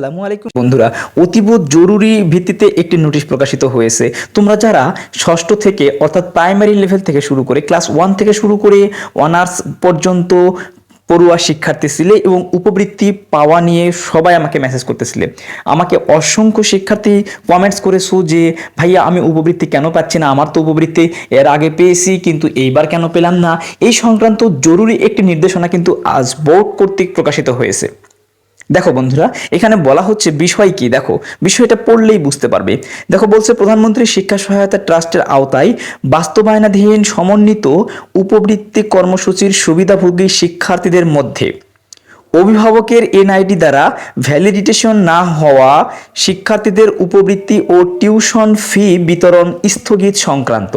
আসসালামু আলাইকুম। বন্ধুরা, অতীব জরুরি ভিত্তিতে একটি নোটিশ প্রকাশিত হয়েছে। তোমরা যারা ষষ্ঠ থেকে অর্থাৎ প্রাইমারি লেভেল থেকে শুরু করে ক্লাস ওয়ান থেকে শুরু করে অনার্স পর্যন্ত পড়ুয়া শিক্ষার্থী ছিলে এবং উপবৃত্তি পাওয়া নিয়ে সবাই আমাকে মেসেজ করতেছিলে। আমাকে অসংখ্য শিক্ষার্থী কমেন্টস করেছ যে, ভাইয়া, আমি উপবৃত্তি কেন পাচ্ছি না? আমার তো উপবৃত্তি এর আগে পেয়েছি, কিন্তু এইবার কেন পেলাম না? এই সংক্রান্ত জরুরি একটি নির্দেশনা কিন্তু আজ বোর্ড কর্তৃক প্রকাশিত হয়েছে। দেখো বন্ধুরা, এখানে বলা হচ্ছে বিষয় কি? দেখো, বিষয়টা পড়লেই বুঝতে পারবে। দেখো, বলছে প্রধানমন্ত্রী শিক্ষা সহায়তা ট্রাস্টের আওতায় বাস্তবায়নাধীন সমন্বিত উপবৃত্তি কর্মসূচির সুবিধাভোগী শিক্ষার্থীদের মধ্যে অভিভাবকের এনআইডি দ্বারা ভ্যালিডিটেশন না হওয়া শিক্ষার্থীদের উপবৃত্তি ও টিউশন ফি বিতরণ স্থগিত সংক্রান্ত।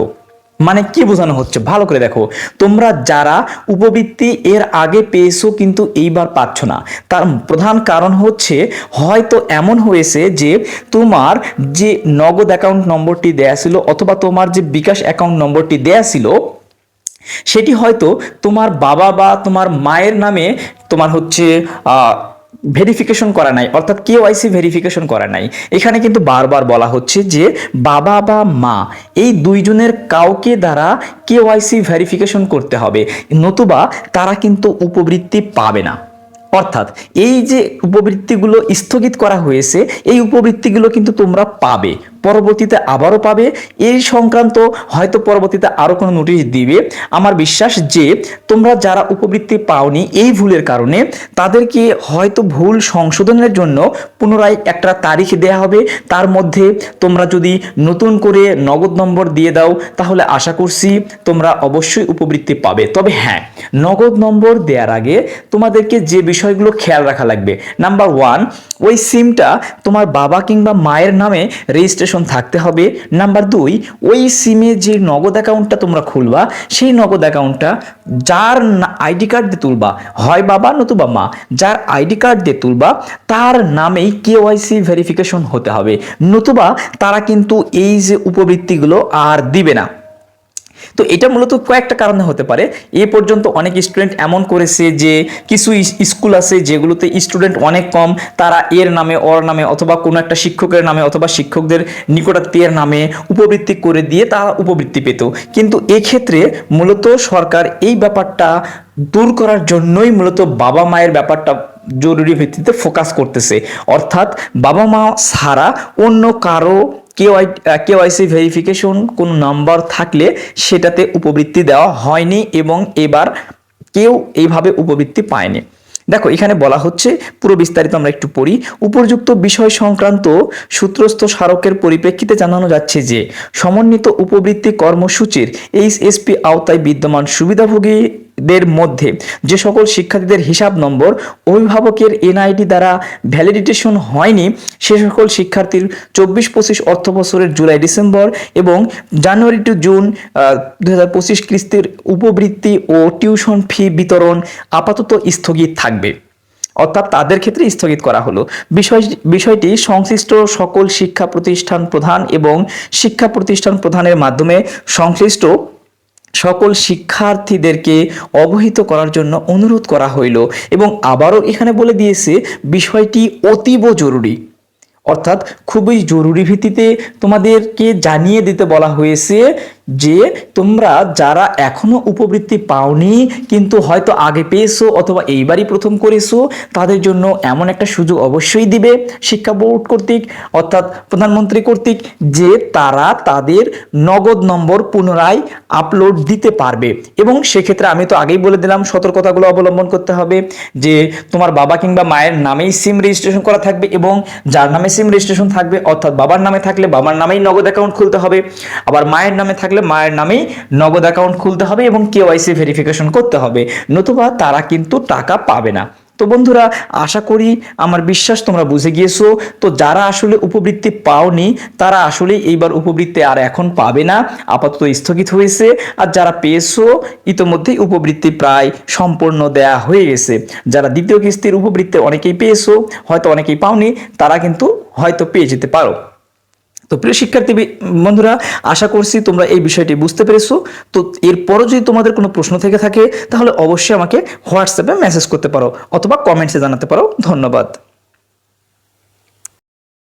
মানে কি বোঝানো হচ্ছে? ভালো করে দেখো। তোমরা যারা উপবৃত্তি এর আগে পেয়েছ কিন্তু এইবার পাচ্ছ না। তার প্রধান কারণ হচ্ছে, হয়তো এমন হয়েছে যে তোমার যে নগদ অ্যাকাউন্ট নম্বরটি দেয়া ছিল অথবা তোমার যে বিকাশ অ্যাকাউন্ট নম্বরটি দেয়া ছিল, সেটি হয়তো তোমার বাবা বা তোমার মায়ের নামে তোমার হচ্ছে ভেরিফিকেশন করা নাই, অর্থাৎ কেওয়াইসি ভেরিফিকেশন করা নাই। এখানে কিন্তু বারবার বলা হচ্ছে যে বাবা বা মা, এই দুইজনের কাউকে দ্বারা কেওয়াইসি ভেরিফিকেশন করতে হবে, নতুবা তারা কিন্তু উপবৃত্তি পাবে না। অর্থাৎ এই যে উপবৃত্তিগুলো স্থগিত করা হয়েছে, এই উপবৃত্তিগুলো কিন্তু তোমরা পাবে। পরবর্তীতে আবারও পাবে। এই সংক্রান্ত হয়তো পরবর্তীতে আরও কোনো নোটিশ দিবে। আমার বিশ্বাস যে তোমরা যারা উপবৃত্তি পাওনি এই ভুলের কারণে, তাদেরকে হয়তো ভুল সংশোধনের জন্য পুনরায় একটা তারিখ দেয়া হবে। তার মধ্যে তোমরা যদি নতুন করে নগদ নম্বর দিয়ে দাও, তাহলে আশা করছি তোমরা অবশ্যই উপবৃত্তি পাবে। তবে হ্যাঁ নগদ নম্বর দেওয়ার আগে তোমাদেরকে যে বিষয়গুলো খেয়াল রাখা লাগবে। নাম্বার ওয়ান ওই সিমটা তোমার বাবা কিংবা মায়ের নামে রেজিস্ট্রেশন থাকতে হবে। নাম্বার দুই, ওই সিমে যে নগদ অ্যাকাউন্টটা তোমরা খুলবা, সেই নগদ অ্যাকাউন্টটা যার আইডি কার্ড দিয়ে তুলবা, হয় বাবা নতুবা মা, যার আইডি কার্ড দিয়ে তুলবা, তার নামেই কেওয়াইসি ভেরিফিকেশন হতে হবে। নতুবা তারা কিন্তু এই যে উপবৃত্তিগুলো আর দিবে না। তো এটা মূলত কয়েকটা কারণে হতে পারে। এ পর্যন্ত অনেক স্টুডেন্ট এমন করেছে যে, কিছু স্কুল আছে যেগুলোতে স্টুডেন্ট অনেক কম, তারা এর নামে ওর নামে অথবা কোনো একটা শিক্ষকের নামে অথবা শিক্ষকদের নিকটাত্মীয়ের নামে উপবৃত্তি করে দিয়ে তারা উপবৃত্তি পেত। কিন্তু এক্ষেত্রে মূলত সরকার এই ব্যাপারটা দূর করার জন্যই মূলত বাবা মায়ের ব্যাপারটা জরুরি ভিত্তিতে ফোকাস করতেছে। অর্থাৎ বাবা মা ছাড়া অন্য কারও কেওয়াই কেওয়াইসি ভেরিফিকেশন কোনো নাম্বার থাকলে সেটাতে উপবৃত্তি দেওয়া হয়নি এবং এবার কেউ এইভাবে উপবৃত্তি পায়নি। দেখো, এখানে বলা হচ্ছে, পুরো বিস্তারিত আমরা একটু পড়ি। উপযুক্ত বিষয় সংক্রান্ত সূত্রস্থ স্মারকের পরিপ্রেক্ষিতে জানানো যাচ্ছে যে, সমন্বিত উপবৃত্তি কর্মসূচির এইচএসপি আওতায় বিদ্যমান সুবিধাভোগীদের মধ্যে যে সকল শিক্ষার্থীদের হিসাব নম্বর অভিভাবকের এনআইডি দ্বারা ভ্যালিডিটেশন হয়নি, সে সকল শিক্ষার্থীর চব্বিশ পঁচিশ অর্থ বছরের জুলাই ডিসেম্বর এবং জানুয়ারি টু জুন দু হাজার পঁচিশ খ্রিস্টের উপবৃত্তি ও টিউশন ফি বিতরণ আপাতত স্থগিত থাকবে। অর্থাৎ তাদের ক্ষেত্রে স্থগিত করা হলো। বিষয়, বিষয়টি সংশ্লিষ্ট সকল শিক্ষা প্রতিষ্ঠান প্রধান এবং শিক্ষা প্রতিষ্ঠান প্রধানের মাধ্যমে সংশ্লিষ্ট সকল শিক্ষার্থীদেরকে অবহিত করার জন্য অনুরোধ করা হইল এবং আবারও এখানে বলে দিয়েছে, বিষয়টি অতীব জরুরি। অর্থাৎ খুবই জরুরি ভিত্তিতে তোমাদেরকে জানিয়ে দিতে বলা হয়েছে যে তোমরা যারা এখনও উপবৃত্তি পাওনি, কিন্তু হয়তো আগে পেয়েছ অথবা এইবারই প্রথম করেছ, তাদের জন্য এমন একটা সুযোগ অবশ্যই দিবে শিক্ষা বোর্ড কর্তৃক, অর্থাৎ প্রধানমন্ত্রী কর্তৃক, যে তারা তাদের নগদ নম্বর পুনরায় আপলোড দিতে পারবে। এবং সেক্ষেত্রে আমি তো আগেই বলে দিলাম, সতর্কতাগুলো অবলম্বন করতে হবে, যে তোমার বাবা কিংবা মায়ের নামেই সিম রেজিস্ট্রেশন করা থাকবে এবং যার নামে সিম রেজিস্ট্রেশন থাকবে, অর্থাৎ বাবার নামে থাকলে বাবার নামেই নগদ অ্যাকাউন্ট খুলতে হবে, আবার মায়ের নামে থাকলে মায়ের নামেই নগদ অ্যাকাউন্ট খুলতে হবে এবং কেওয়াইসি ভেরিফিকেশন করতে হবে। নতুবা তারা কিন্তু টাকা পাবে না। তো বন্ধুরা, আশা করি আমার বিশ্বাস তোমরা বুঝে গিয়েছো। তো যারা আসলে উপবৃত্তি পাওনি, তারা আসলে এইবার উপবৃত্তি আর এখন পাবে না। আপাতত স্থগিত হয়েছে। আর যারা পেয়েছ, ইতোমধ্যেই উপবৃত্তি প্রায় সম্পূর্ণ দেয়া হয়ে গেছে। যারা দ্বিতীয় কিস্তির উপবৃত্তি অনেকেই পেয়েছ, হয়তো অনেকেই পাওনি, তারা কিন্তু হয়তো পেয়ে যেতে পারো। তো প্রিয় শিক্ষার্থী বন্ধুরা, আশা করছি তোমরা এই বিষয়টি বুঝতে পেরেছ। তো এরপরও যদি তোমাদের কোনো প্রশ্ন থেকে থাকে, তাহলে অবশ্যই আমাকে হোয়াটসঅ্যাপে মেসেজ করতে পারো অথবা কমেন্টসে জানাতে পারো। ধন্যবাদ।